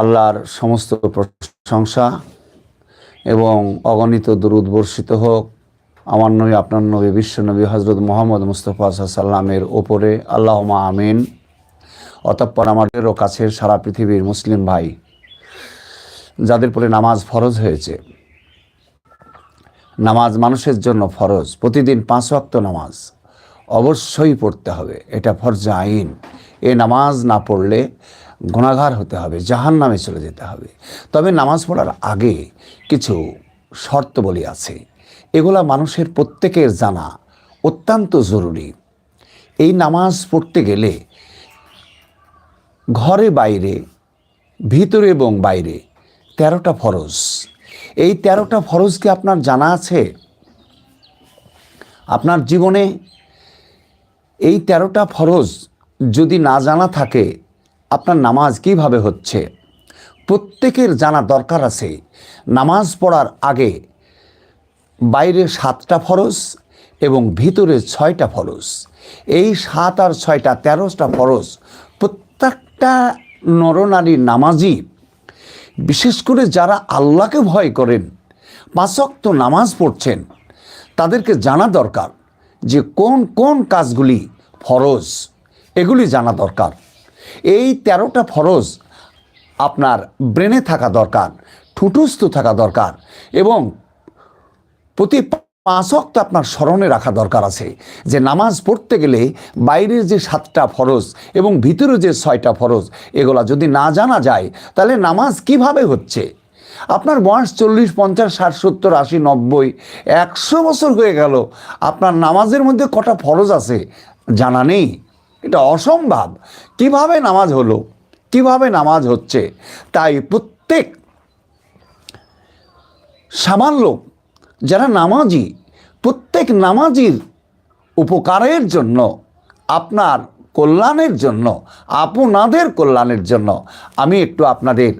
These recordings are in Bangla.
আল্লাহর সমস্ত প্রশংসা এবং অগণিত দরুদ বর্ষিত হোক। আমার নবী, আপনার নবী, বিশ্ব নবী হজরত মোহাম্মদ মুস্তফা সাল্লামের ওপরে। আল্লাহমা আমিন। অতঃপর আমাদেরও কাছের সারা পৃথিবীর মুসলিম ভাই, যাদের পরে নামাজ ফরজ হয়েছে। নামাজ মানুষের জন্য ফরজ। প্রতিদিন পাঁচ ওয়াক্ত নামাজ অবশ্যই পড়তে হবে। এটা ফরজা আইন। এ নামাজ না পড়লে গুণাগার হতে হবে জাহান নামে চলে যেতে হবে। তবে নামাজ পড়ার আগে কিছু শর্তবলী আছে। এগুলা মানুষের প্রত্যেকের জানা অত্যন্ত জরুরি। এই নামাজ পড়তে গেলে ঘরে বাইরে, ভিতরে এবং বাইরে তেরোটা ফরজ। এই তেরোটা ফরজ কি আপনার জানা আছে? আপনার জীবনে এই তেরোটা ফরজ যদি না জানা থাকে, আপনার নামাজ কীভাবে হচ্ছে? প্রত্যেকের জানা দরকার আছে। নামাজ পড়ার আগে বাইরে সাতটা ফরজ এবং ভিতরে ছয়টা ফরজ। এই সাত আর ছয়টা তেরোটা ফরজ প্রত্যেকটা নরনারী নামাজি, বিশেষ করে যারা আল্লাহকে ভয় করেন পাঁচক্ত নামাজ পড়ছেন, তাদেরকে জানা দরকার যে কোন কোন কাজগুলি ফরজ। এগুলি জানা দরকার। এই তেরোটা ফরজ আপনার ব্রেনে থাকা দরকার, ঠুটুস্থ থাকা দরকার এবং প্রতি পাঁচ অক্ত আপনার স্মরণে রাখা দরকার আছে যে নামাজ পড়তে গেলে বাইরের যে সাতটা ফরজ এবং ভিতরে যে ছয়টা ফরজ এগুলা যদি না জানা যায়, তাহলে নামাজ কীভাবে হচ্ছে? আপনার বয়স চল্লিশ, পঞ্চাশ, ষাট, সত্তর, আশি, নব্বই, একশো বছর হয়ে গেল, আপনার নামাজের মধ্যে কটা ফরজ আছে জানা নেই। এটা অসম্ভব। কীভাবে নামাজ হলো? কীভাবে নামাজ হচ্ছে? তাই প্রত্যেক সামান্য যারা নামাজি, প্রত্যেক নামাজির উপকারের জন্য, আপনার কল্যাণের জন্য, আপনাদের কল্যাণের জন্য আমি একটু আপনাদের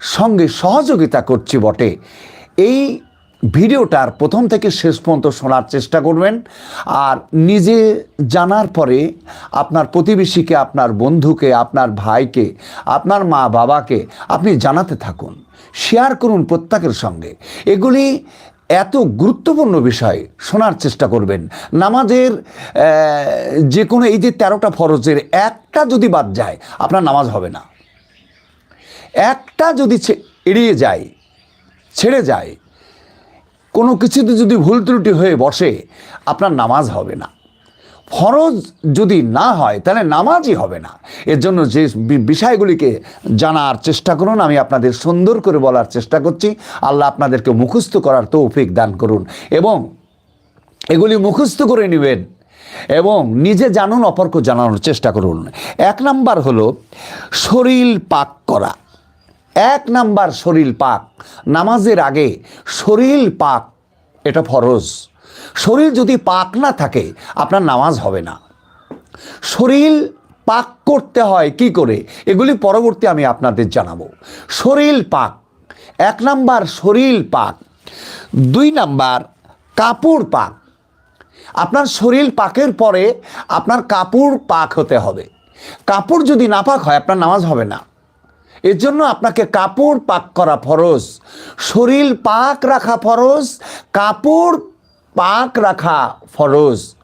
সঙ্গে সহযোগিতা করছি বটে। এই ভিডিওটার প্রথম থেকে শেষ পর্যন্ত শোনার চেষ্টা করবেন। আর নিজে জানার পরে আপনার প্রতিবেশীকে, আপনার বন্ধুকে, আপনার ভাইকে, আপনার মা বাবাকে আপনি জানাতে থাকুন। শেয়ার করুন প্রত্যেকের সঙ্গে। এগুলি এত গুরুত্বপূর্ণ বিষয় শোনার চেষ্টা করবেন। নামাজের যে কোনো এই যে তেরোটা ফরজের একটা যদি বাদ যায়, আপনার নামাজ হবে না। একটা যদি এড়িয়ে যায়, ছেড়ে যায় কোনো কিছুতে যদি ভুল ত্রুটি হয়ে বসে, আপনার নামাজ হবে না। ফরজ যদি না হয়, তাহলে নামাজই হবে না। এর জন্য যে বিষয়গুলিকে জানার চেষ্টা করুন, আমি আপনাদের সুন্দর করে বলার চেষ্টা করছি। আল্লাহ আপনাদেরকে মুখস্থ করার তৌফিক দান করুন এবং এগুলি মুখস্থ করে নেবেন এবং নিজে জানুন, অপরকে জানানোর চেষ্টা করুন। এক নাম্বার হলো, শরীর পাক করা। এক নাম্বার শরীর পাক। নামাজের আগে শরীর পাক, এটা ফরজ। শরীর যদি পাক না থাকে, আপনার নামাজ হবে না। শরীর পাক করতে হয় কি করে? এগুলি পরবর্তী আমি আপনাদের জানাব। শরীর পাক, এক নাম্বার শরীর পাক, দুই নাম্বার কাপড় পাক। আপনার শরীর পাকের পরে আপনার কাপড় পাক হতে হবে। কাপড় যদি না পাক হয়, আপনার নামাজ হবে না। এর জন্য আপনাকে কাপড় পাক করা ফরজ, শরীর পাক রাখা ফরজ, কাপড় পাক রাখা ফরজ।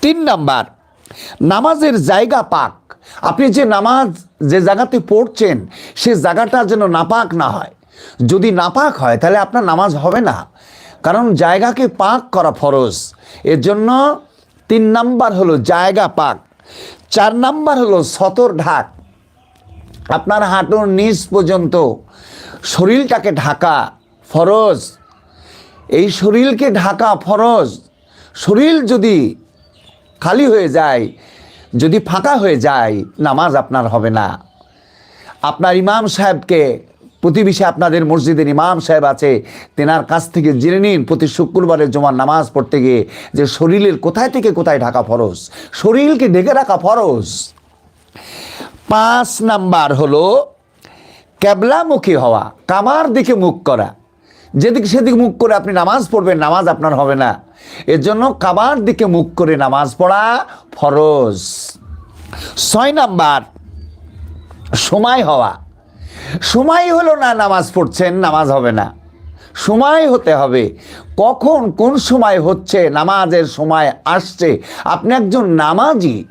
তিন নাম্বার, নামাজের জায়গা পাক। আপনি যে নামাজ যে জায়গাতে পড়ছেন, সে জায়গাটা যেন নাপাক না হয়। যদি নাপাক হয়, তাহলে আপনার নামাজ হবে না। কারণ জায়গাকে পাক করা ফরজ। এর জন্য তিন নাম্বার হলো জায়গা পাক। চার নাম্বার হলো সতর ঢাক। আপনার হাঁটুর নিচ পর্যন্ত শরীরটাকে ঢাকা ফরজ। এই শরীরকে ঢাকা ফরজ। শরীর যদি খালি হয়ে যায়, যদি ফাঁকা হয়ে যায়, নামাজ আপনার হবে না। আপনার ইমাম সাহেবকে প্রতিবেশী আপনাদের মসজিদের ইমাম সাহেব আছে, তেনার কাছ থেকে জেনে নিন প্রতি শুক্রবারে জমার নামাজ পড়তে গিয়ে যে শরীরের কোথায় থেকে কোথায় ঢাকা ফরজ। শরীরকে ঢেকে রাখা ফরজ। পাঁচ নাম্বার হলো ক্যাবলামুখী হওয়া, কামার দিকে মুখ করা। যেদিক সেদিক মুখ করে আপনি নামাজ পড়বেন, নামাজ আপনার হবে না। এর জন্য কাবার দিকে মুখ করে নামাজ পড়া ফরজ। ছয় নাম্বার, সময় হওয়া। সময় হলো না নামাজ পড়ছেন, নামাজ হবে না। সময় হতে হবে। কখন কোন সময় হচ্ছে, নামাজের সময় আসছে। আপনি একজন নামাজি।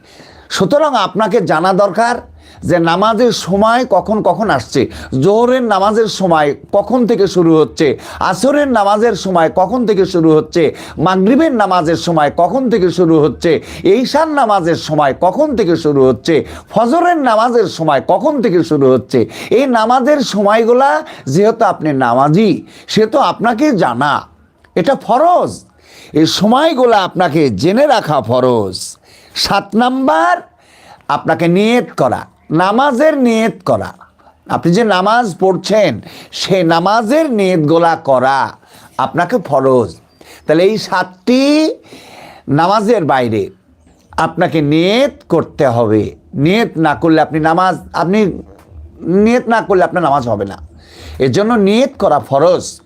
সুতরাং আপনাকে জানা দরকার যে নামাজের সময় কখন কখন আসছে? জোহরের নামাজের সময় কখন থেকে শুরু হচ্ছে? আসরের নামাজের সময় কখন থেকে শুরু হচ্ছে? মাগরিবের নামাজের সময় কখন থেকে শুরু হচ্ছে? ঈশান নামাজের সময় কখন থেকে শুরু হচ্ছে? ফজরের নামাজের সময় কখন থেকে শুরু হচ্ছে? এই নামাজের সময়গুলা যেহেতু আপনি নামাজি সে তো আপনাকে জানা। এটা ফরজ। এই সময়গুলো আপনাকে জেনে রাখা ফরজ। সাত নাম্বার, আপনাকে নিয়ত করা। নামাজের নিয়ত করা। আপনি যে নামাজ পড়ছেন, সে নামাজের নিয়তগুলা করা আপনাকে ফরজ। তাহলে এই সাতটি নামাজের বাইরে আপনাকে নিয়ত করতে হবে। নিয়ত না করলে আপনি নামাজ, আপনি নিয়ত না করলে আপনার নামাজ হবে না। এর জন্য নিয়ত করা ফরজ।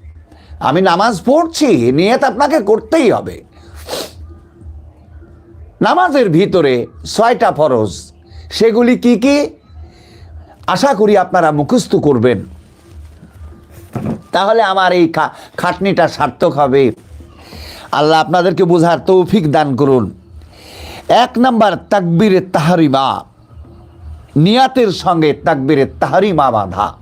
আমি নামাজ পড়ছি, নিয়ত আপনাকে করতেই হবে। নামাজের ভিতরে ছয়টা ফরজ। সেগুলি কি কি? আশা করি আপনারা মুখস্থ করবেন। তাহলে আমার এই খাটনিটা সার্থক হবে। আল্লাহ আপনাদেরকে বোঝার তৌফিক দান করুন। এক নাম্বার, তাকবিরে তাহারিমা। নিয়াতের সঙ্গে তাকবিরে তাহারিমা বাঁধা।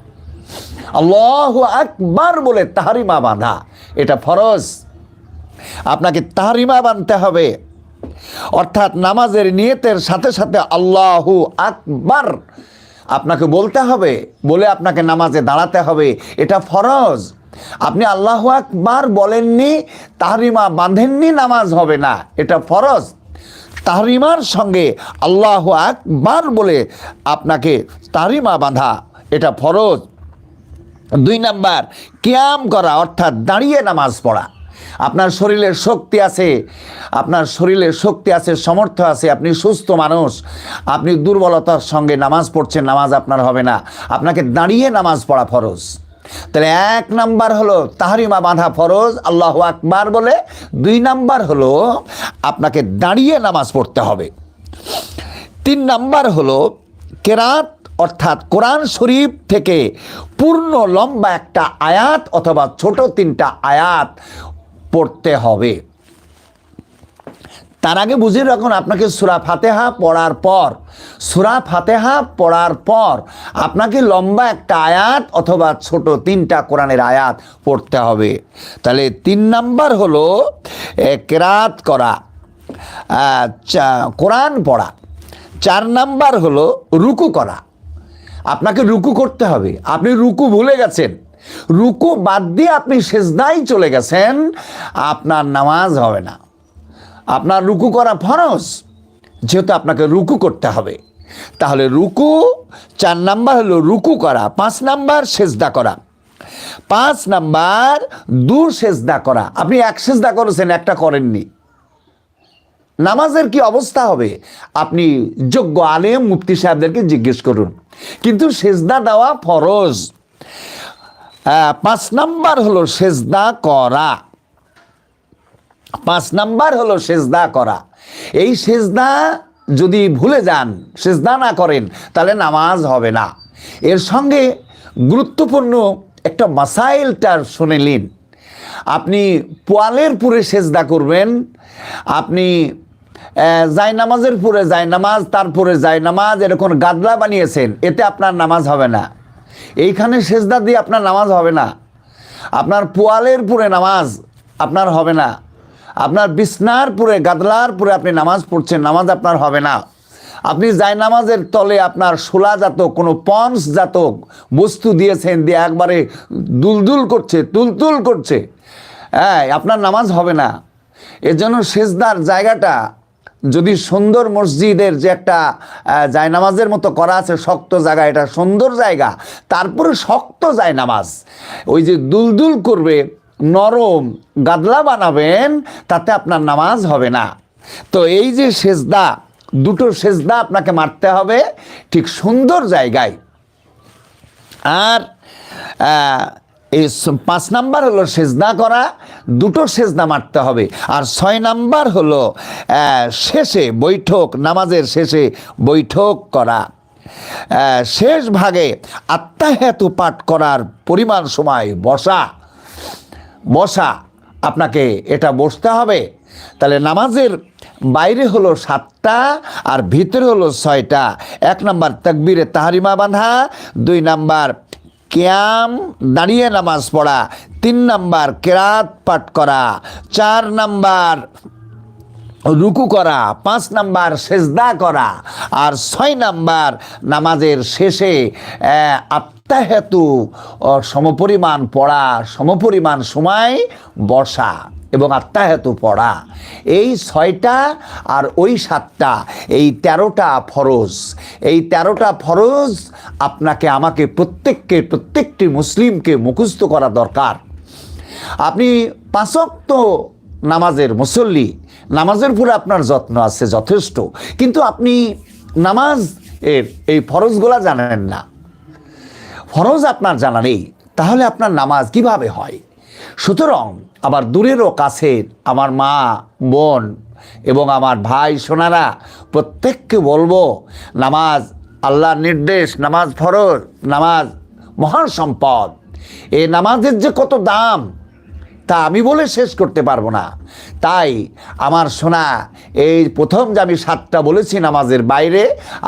আল্লাহ একবার বলে তাহারিমা বাঁধা। এটা ফরজ। আপনাকে তাহারিমা বানতে হবে। অর্থাৎ নামাজের নিয়তের সাথে সাথে আল্লাহু আকবার। আপনাকে বলতে হবে, বলে আপনাকে নামাজে দাঁড়াতে হবে, এটা ফরজ। আপনি আল্লাহ আকবার বলেননি, তাহরিমা বাঁধেননি, নামাজ হবে না, এটা ফরজ। তাহরিমার সঙ্গে আল্লাহ আকবার বলে আপনাকে তাহরিমা বাঁধা, এটা ফরজ। দুই নাম্বার, ক্যাম করা, অর্থাৎ দাঁড়িয়ে নামাজ পড়া। আপনার শরীরের শক্তি আছে, আপনার শরীরের শক্তি আছে সমর্থ আছে, আপনি সুস্থ মানুষ, আপনি দুর্বলতার সঙ্গে নামাজ পড়ছেন, নামাজ আপনার হবে না। আপনাকে দাঁড়িয়ে নামাজ পড়া ফরজ। তাহলে এক নাম্বার হলো তাহারিমা বাঁধা ফরজ, আল্লাহ আকবার বলে। দুই নাম্বার হলো আপনাকে দাঁড়িয়ে নামাজ পড়তে হবে। তিন নাম্বার হলো কেরাত, অর্থাৎ কোরআন শরীফ থেকে পূর্ণ লম্বা একটা আয়াত অথবা ছোট তিনটা আয়াত পড়তে হবে। তার আগে বুঝে রাখুন, আপনাকে সুরা ফাতেহা পড়ার পর, সুরা ফাতেহা পড়ার পর আপনাকে লম্বা একটা আয়াত অথবা ছোট তিনটা কোরআনের আয়াত পড়তে হবে। তাহলে তিন নাম্বার হলো কেরাত করা কোরআন পড়া। চার নাম্বার হলো, রুকু করা। আপনাকে রুকু করতে হবে। আপনি রুকু ভুলে গেছেন। রুকু বাদ দিয়ে আপনি সেজদাই চলে গেছেন, আপনার নামাজ হবে না। আপনার রুকু করা ফরজ, যেহেতু আপনাকে রুকু করতে হবে। তাহলে রুকু, চার নাম্বার হলো রুকু করা, পাঁচ নাম্বার সেজদা করা। পাঁচ নাম্বার দু সেজদা করা। আপনি এক সেজদা করেছেন, একটা করেননি। নামাজের কি অবস্থা হবে? আপনি যোগ্য আলেম, মুফতি সাহেবদেরকে জিজ্ঞেস করুন। কিন্তু সেজদা দেওয়া ফরজ। পাঁচ নাম্বার হলো সেজদা করা। পাঁচ নাম্বার হলো সেজদা করা। এই সেজদা যদি ভুলে যান সেজদা না করেন তাহলে নামাজ হবে না। এর সঙ্গে গুরুত্বপূর্ণ একটা মাসাইলটার শুনে নিন। আপনি পোয়ালের পুরে সেজদা করবেন আপনি আহ, জায়নামাজের পুরে জায়নামাজ তারপরে যায় নামাজ এরকম গাদলা বানিয়েছেন এতে আপনার নামাজ হবে না। এইখানে সেজদা দিয়ে আপনার নামাজ হবে না। আপনার পোয়ালের পুরে নামাজ আপনার হবে না। আপনার বিছনার পুরে, গাদলার পুরে আপনি নামাজ পড়ছেন, নামাজ আপনার হবে না। আপনি যাই নামাজের তলে আপনার শোলা জাতক, কোনো পন্স জাতক বস্তু দিয়েছেন, দিয়ে একবারে দুলদুল করছে, তুলতুল করছে। হ্যাঁ আপনার নামাজ হবে না। এর জন্য সেজদার জায়গাটা যদি সুন্দর মসজিদের যে একটা জায়নামাজের মতো করা আছে, শক্ত জায়গা, এটা সুন্দর জায়গা, তারপরে শক্ত জায়নামাজ, ওই যে দুলদুল করবে, নরম গাদলা বানাবেন, তাতে আপনার নামাজ হবে না। তো এই যে সেজদা, দুটো সেজদা আপনাকে মারতে হবে, ঠিক সুন্দর জায়গায়। আর এই পাঁচ নাম্বার হলো সেজদা করা, দুটো সেজদা মারতে হবে। আর ছয় নাম্বার হলো শেষে বৈঠক, নামাজের শেষে বৈঠক করা। শেষ ভাগে আত্মাহেতু পাঠ করার পরিমাণ সময় বসা। বসা, আপনাকে এটা বসতে হবে। তাহলে নামাজের বাইরে হলো সাতটা আর ভিতরে হলো ছয়টা। এক নাম্বার তাকবিরে তাহারিমা বাঁধা, দুই নাম্বার ক্যাম, দাঁড়িয়ে নামাজ পড়া। তিন নাম্বার, কেরাত পাঠ করা। চার নাম্বার, রুকু করা। পাঁচ নাম্বার, সেজদা করা। আর ছয় নাম্বার, নামাজের শেষে আত্মাহেতু সমপরিমাণ পড়া, সমপরিমাণ সময় বসা। এবং আত্মাহেতু পড়া। এই ছয়টা আর ওই সাতটা, এই তেরোটা ফরজ। এই তেরোটা ফরজ আপনাকে, আমাকে প্রত্যেককে, প্রত্যেকটি মুসলিমকে মুখস্থ করা দরকার। আপনি পাঁচক্ত নামাজের মুসল্লি, নামাজের উপরে আপনার যত্ন আছে যথেষ্ট। কিন্তু আপনি নামাজ এর, এই ফরজগুলা জানেন না। ফরজ আপনার জানা নেই। তাহলে আপনার নামাজ কীভাবে হয়? সুতরাং আবার দূরেরও কাছের আমার মা, বোন এবং আমার ভাই সোনারা প্রত্যেককে বলব, নামাজ আল্লাহর নির্দেশ, নামাজ ফরজ, নামাজ মহান সম্পদ। এ নামাজের যে কত দাম তা আমি বলে শেষ করতে পারব না। তাই আমার শোনা এই প্রথম যে আমি সাতটা বলেছি নামাজের বাইরে,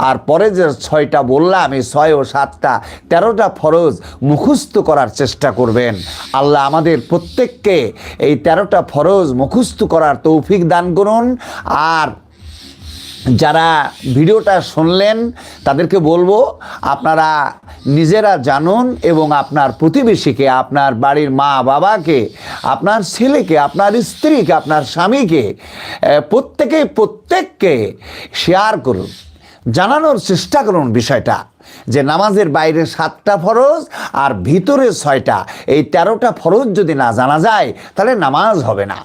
আর পরে যে ছয়টা বললাম, এই ছয় ও সাতটা, তেরোটা ফরজ মুখস্থ করার চেষ্টা করবেন। আল্লাহ আমাদের প্রত্যেককে এই তেরোটা ফরজ মুখস্থ করার তৌফিক দান করুন। আর যারা ভিডিওটা শুনলেন, তাদেরকে বলব, আপনারা নিজেরা জানুন এবং আপনার প্রতিবেশীকে, আপনার বাড়ির মা বাবাকে, আপনার ছেলেকে, আপনার স্ত্রীকে, আপনার স্বামীকে প্রত্যেকে, প্রত্যেককে শেয়ার করুন। জানানোর চেষ্টা করুন বিষয়টা, যে নামাজের বাইরে সাতটা ফরজ আর ভিতরে ছয়টা। এই তেরোটা ফরজ যদি না জানা যায়, তাহলে নামাজ হবে না।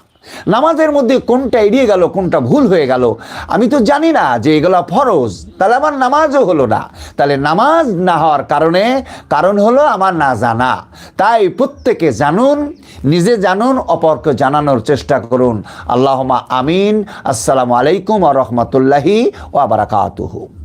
নামাজের মধ্যে কোনটা এড়িয়ে গেল, কোনটা ভুল হয়ে গেল? আমি তো জানি না যে এগুলো ফরজ। তাহলে আমার নামাজও হলো না। তাহলে নামাজ না হওয়ার কারণে, কারণ হলো আমার না জানা। তাই প্রত্যেকে জানুন, নিজে জানুন, অপরকে জানানোর চেষ্টা করুন। আল্লাহমা আমিন। আসসালামু আলাইকুম আ রহমতুল্লাহি ওয়া বারাকাতুহু।